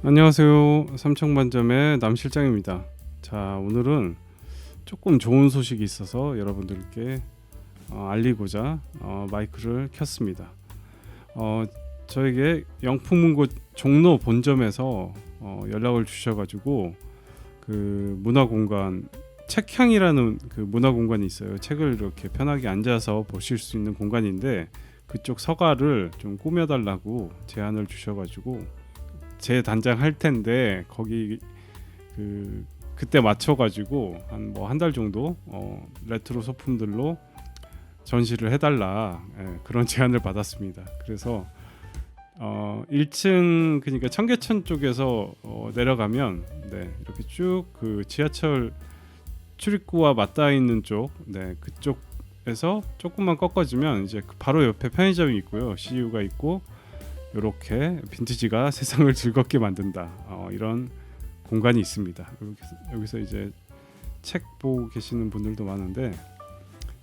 안녕하세요. 삼청반점의 남실장입니다. 자, 오늘은 조금 좋은 소식이 있어서 여러분들께 어, 알리고자 어, 마이크를 켰습니다. 어, 저에게 영풍문고 종로 본점에서 어, 연락을 주셔가지고 그 문화공간 책향이라는 그 문화공간이 있어요. 책을 이렇게 편하게 앉아서 보실 수 있는 공간인데 그쪽 서가를 좀 꾸며달라고 제안을 주셔가지고 제 단장 할 텐데 거기 그 그때 맞춰가지고 한 뭐 한 달 정도 어, 레트로 소품들로 전시를 해달라 예, 그런 제안을 받았습니다. 그래서 어 1층 그러니까 청계천 쪽에서 어, 내려가면 네 이렇게 쭉 그 지하철 출입구와 맞닿아 있는 쪽, 네 그쪽에서 조금만 꺾어지면 이제 그 바로 옆에 편의점이 있고요, CU가 있고 이렇게 빈티지가 세상을 즐겁게 만든다 어, 이런 공간이 있습니다. 여기서, 이제 책 보고 계시는 분들도 많은데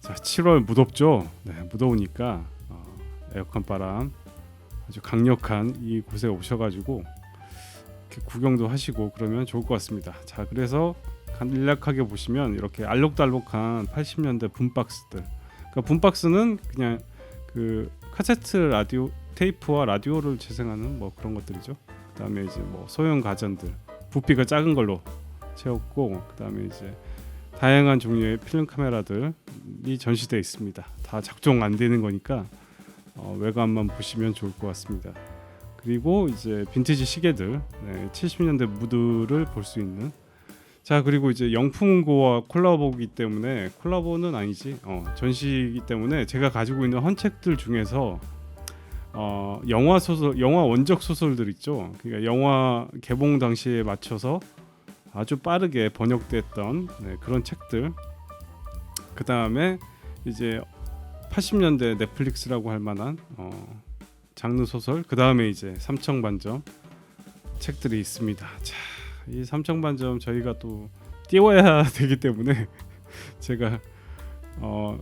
자 7월 무덥죠? 네 무더우니까 어, 에어컨 바람 아주 강력한 이 곳에 오셔가지고 구경도 하시고 그러면 좋을 것 같습니다. 자 그래서 간략하게 보시면 이렇게 알록달록한 80년대 붐박스들. 그러니까 붐박스는 그냥 그 카세트 라디오 테이프와 라디오를 재생하는 뭐 그런 것들이죠. 그다음에 이제 뭐 소형 가전들 부피가 작은 걸로 채웠고 그다음에 이제 다양한 종류의 필름 카메라들이 전시되어 있습니다. 다 작동 안 되는 거니까 어, 외관만 보시면 좋을 것 같습니다. 그리고 이제 빈티지 시계들, 네, 70년대 무드를 볼 수 있는. 자 그리고 이제 영풍고와 콜라보기 때문에 콜라보는 아니지 어, 전시이기 때문에 제가 가지고 있는 헌책들 중에서 어, 영화 소설, 영화 원작 소설들 있죠. 그러니까 영화 개봉 당시에 맞춰서 아주 빠르게 번역됐던 네, 그런 책들. 그 다음에 이제 80년대 넷플릭스라고 할 만한 어, 장르 소설. 그 다음에 이제 삼청반점 책들이 있습니다. 자, 이 삼청반점 저희가 또 띄워야 되기 때문에 제가 어,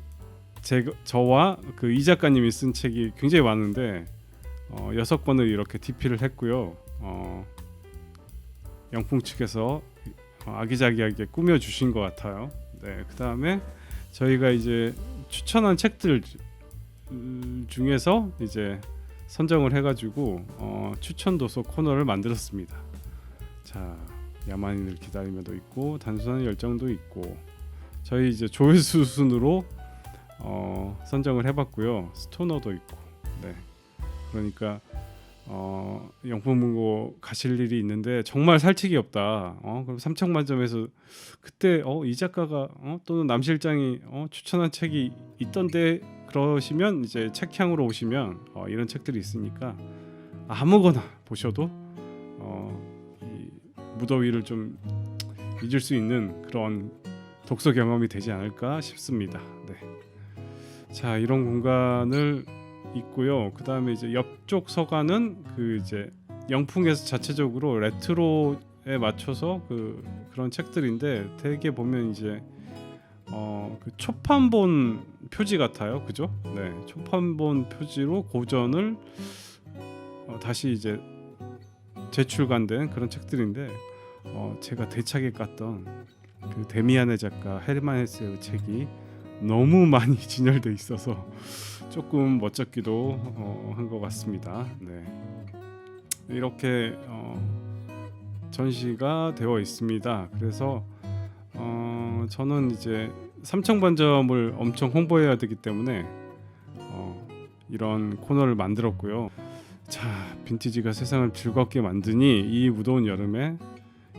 제 저와 그 이 작가님이 쓴 책이 굉장히 많은데 어, 여섯 권을 이렇게 DP를 했고요. 어, 영풍 측에서 어, 아기자기하게 꾸며 주신 것 같아요. 네, 그 다음에 저희가 이제 추천한 책들 음, 중에서 이제 선정을 해가지고 어, 추천 도서 코너를 만들었습니다. 자, 야만인을 기다리며도 있고 단순한 열정도 있고 저희 이제 조회수 순으로 어, 선정을 해봤고요. 스토너도 있고, 네. 그러니까 어, 영풍문고 가실 일이 있는데 정말 살치기 없다. 어, 그럼 삼청만점에서 그때 어, 이 작가가 어, 또는 남 실장이 어, 추천한 책이 있던데 그러시면 이제 책향으로 오시면 어, 이런 책들이 있으니까 아무거나 보셔도 무더위를 좀 잊을 수 있는 그런 독서 경험이 되지 않을까 싶습니다. 네. 자 이런 공간을 있고요. 그 다음에 이제 옆쪽 서가는 그 이제 영풍에서 자체적으로 레트로에 맞춰서 그 그런 책들인데 되게 보면 이제 어그 초판본 표지 같아요, 그죠? 네, 초판본 표지로 고전을 어, 다시 이제 재출간된 그런 책들인데 어 제가 대차게 깠던 그 데미안의 작가 헤르만 헤세의 책이 너무 많이 진열돼 있어서 조금 멋졌기도 어, 한것 같습니다. 네. 이렇게 어, 전시가 되어 있습니다. 그래서 어, 저는 이제 삼청 반점을 엄청 홍보해야 되기 때문에 어, 이런 코너를 만들었고요. 자, 빈티지가 세상을 즐겁게 만드니 이 무더운 여름에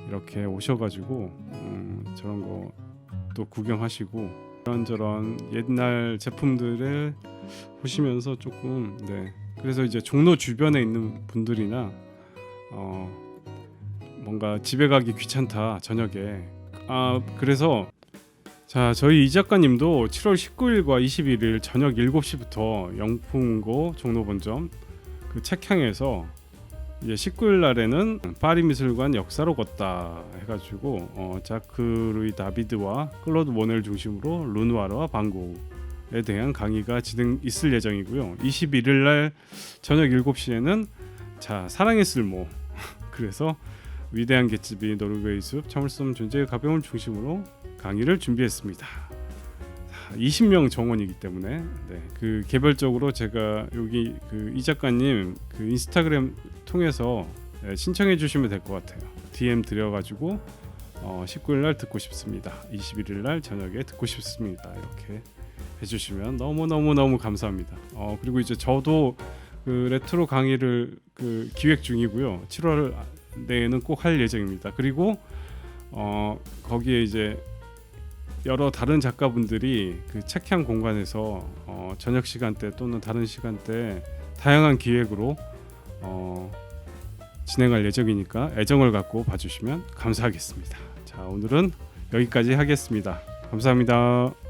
이렇게 오셔가지고 음, 저런 거 또 구경하시고 이런저런 옛날 제품들을 보시면서 조금 네. 그래서 이제 종로 주변에 있는 분들이나 어 뭔가 집에 가기 귀찮다 저녁에. 아 그래서 자 저희 이 작가님도 7월 19일과 21일 저녁 7시부터 영풍고 종로 본점 그 책향에서 이제 19일 날에는 파리 미술관 역사로 걷다 해가지고 어, 자크 루이 다비드와 클로드 모넬 중심으로 르누아르와 방고에 대한 강의가 진행 있을 예정이고요. 21일 날 저녁 7시에는 자 사랑의 쓸모 그래서 위대한 개츠비 노르웨이 숲 참을성 존재의 가벼움을 중심으로 강의를 준비했습니다. 20명 정원이기 때문에 네, 그 개별적으로 제가 여기 그 이 작가님 그 인스타그램 통해서 네, 신청해 주시면 될 것 같아요. DM 드려가지고 어, 19일 날 듣고 싶습니다. 21일 날 저녁에 듣고 싶습니다. 이렇게 해주시면 너무 너무 너무 감사합니다. 어, 그리고 이제 저도 그 레트로 강의를 그 기획 중이고요. 7월 내에는 꼭 할 예정입니다. 그리고 어, 거기에 이제 여러 다른 작가분들이 그 책향 공간에서 어, 저녁 시간대 또는 다른 시간대 다양한 기획으로 어, 진행할 예정이니까 애정을 갖고 봐주시면 감사하겠습니다. 자 오늘은 여기까지 하겠습니다. 감사합니다.